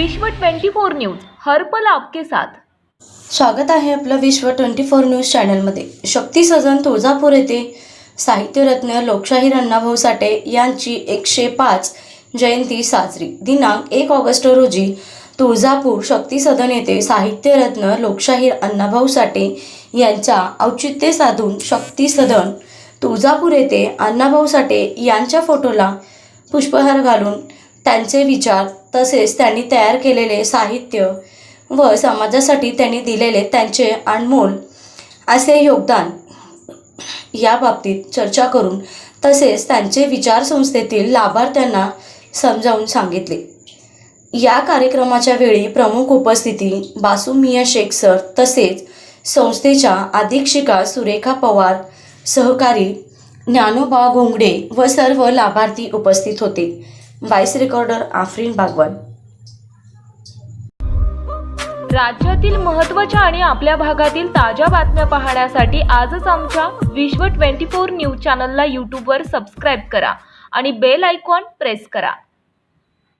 विश्व 24 न्यूज हरपल आपके साथ. स्वागत आहे आपलं विश्व ट्वेंटी फोर न्यूज चॅनलमध्ये. शक्ती सदन तुळजापूर येथे साहित्यरत्न लोकशाहीर अण्णाभाऊ साठे यांची एकशे पाच जयंती साजरी. दिनांक एक ऑगस्ट रोजी तुळजापूर शक्ती सदन येथे साहित्यरत्न लोकशाहीर अण्णाभाऊ साठे यांच्या औचित्य साधून शक्ती सदन तुळजापूर येथे अण्णाभाऊ साठे यांच्या फोटोला पुष्पहार घालून त्यांचे विचार तसेच त्यांनी तयार केलेले साहित्य व समाजासाठी त्यांनी दिलेले त्यांचे अनमोल असे योगदान याबाबतीत चर्चा करून तसेच त्यांचे विचारसंस्थेतील लाभार्थ्यांना समजावून सांगितले. या कार्यक्रमाच्या वेळी प्रमुख उपस्थिती बासुमिया शेख सर तसेच संस्थेच्या अधीक्षिका सुरेखा पवार सहकारी ज्ञानोबा घोंगडे व सर्व लाभार्थी उपस्थित होते. व्हाईस रेकॉर्डर आफरीन बागवान राज्यातील महत्त्वाच्या आणि आपल्या भागातील ताज्या बातम्या पाहण्यासाठी आजच आमच्या विश्व 24 न्यूज चॅनलला यूट्यूबवर सबस्क्राईब करा आणि बेल आयकॉन प्रेस करा.